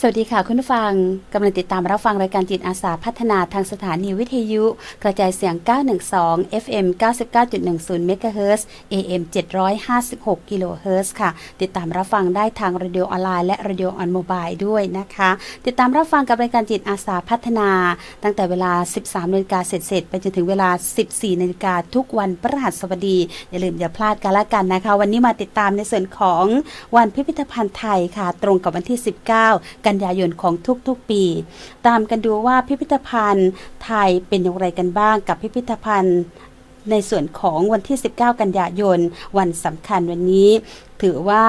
สวัสดีค่ะคุณผู้ฟังกำลังติดตามรับฟังรายการจิตอาสาพัฒนาทางสถานีวิทยุ กระจายเสียง 912 FM 99.10 MHz AM 756กิโลเฮิรตซ์ค่ะ ติดตามรับฟังได้ทางร a ดิโอออนไลน์และร a ดิโอออนโมบายด้วยนะคะ ติดตามรับฟังกับรายการจิตอาสาพัฒนา ตั้งแต่เวลา 13นาฬิกาเสร็จๆไปจนถึงเวลา 14นาฬิกาทุกวันพฤหัสบดี อย่าลืมอย่าพลาดกันละกันนะคะ วันนี้มาติดตามในส่วนของวันพิพิธภัณฑ์ไทยค่ะ ตรงกับวันที่ 19กันยายนของทุกๆปี ตามกันดูว่าพิพิธภัณฑ์ไทยเป็นอย่างไรกันบ้างกับพิพิธภัณฑ์ในส่วนของวันที่ 19 กันยายน วันสำคัญวันนี้ ถือว่า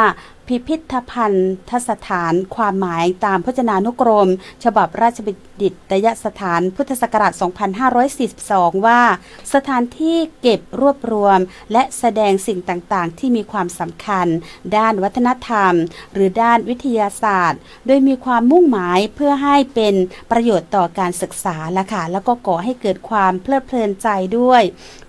พิพิธภัณฑ์ทสถานความหมายตามพจนานุกรม ฉบับราชบัณฑิตยสถานพุทธศักราช 2542 ว่า สถานที่เก็บรวบรวม และแสดงสิ่งต่างๆ ที่มีความสำคัญ ด้านวัฒนธรรม หรือด้านวิทยาศาสตร์ โดยมีความมุ่งหมายเพื่อให้เป็นประโยชน์ต่อการศึกษาละค่ะแล้วก็ก่อให้เกิดความเพลิดเพลินใจด้วย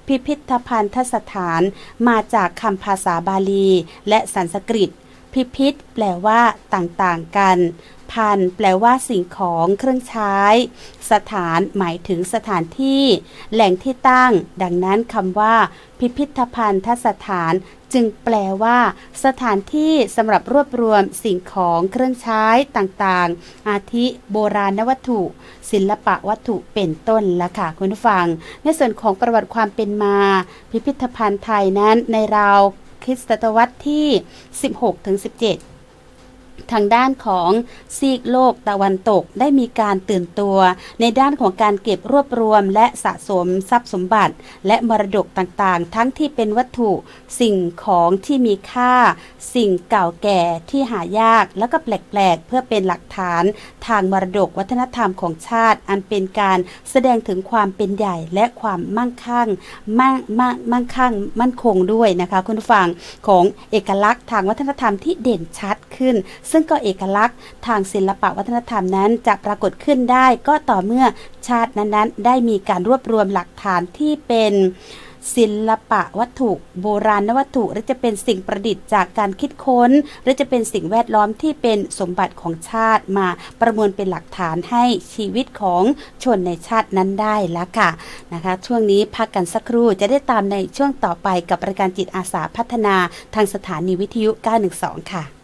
พิพิธภัณฑ์สถานมาจากคำภาษาบาลี และสันสกฤต พิพิธ แปลว่าต่างๆ กัน พันแปลว่าสิ่งของเครื่องใช้ สถานหมายถึงสถานที่ แหล่งที่ตั้ง ดังนั้นคำว่า พิพิธภัณฑ์สถาน จึงแปลว่า สถานที่สำหรับรวบรวมสิ่งของเครื่องใช้ต่างๆ อาทิโบราณวัตถุ ศิลปะวัตถุเป็นต้นละค่ะคุณผู้ฟัง ในส่วนของประวัติความเป็นมา พิพิธภัณฑ์ไทยนั้นในราว คริสตศตวรรษที่ 16-17 ทางด้านของซีกโลกตะวันตกได้มีการตื่นตัว ในด้านของการเก็บรวบรวม และสะสมทรัพย์สมบัติ และมรดกต่างๆ ทั้งที่เป็นวัตถุสิ่งของที่มีค่า สิ่งเก่าแก่ที่หายากแล้วก็แปลกๆ เพื่อเป็นหลักฐานทางมรดกวัฒนธรรมของชาติ อันเป็นการแสดงถึงความเป็นใหญ่และความมั่งคั่งมั่งมั่งมั่งคั่งมั่นคงด้วยนะคะคุณผู้ฟังของเอกลักษณ์ทางวัฒนธรรมที่เด่นชัดขึ้นซึ่งก็เอกลักษณ์ทางศิลปวัฒนธรรมนั้นจะปรากฏขึ้นได้ก็ต่อเมื่อชาตินั้นๆ ได้มีการรวบรวมหลักฐานที่เป็นศิลปะวัตถุโบราณวัตถุ หรือจะเป็นสิ่งประดิษฐ์จากการคิดค้น หรือจะเป็นสิ่งแวดล้อมที่เป็นสมบัติของชาติมาประมวลเป็นหลักฐานให้ชีวิตของชนในชาตินั้นได้แล้วค่ะนะคะ ช่วงนี้พักกันสักครู่จะได้ตามในช่วงต่อไปกับรายการจิตอาสาพัฒนาทางสถานีวิทยุ 912 ค่ะ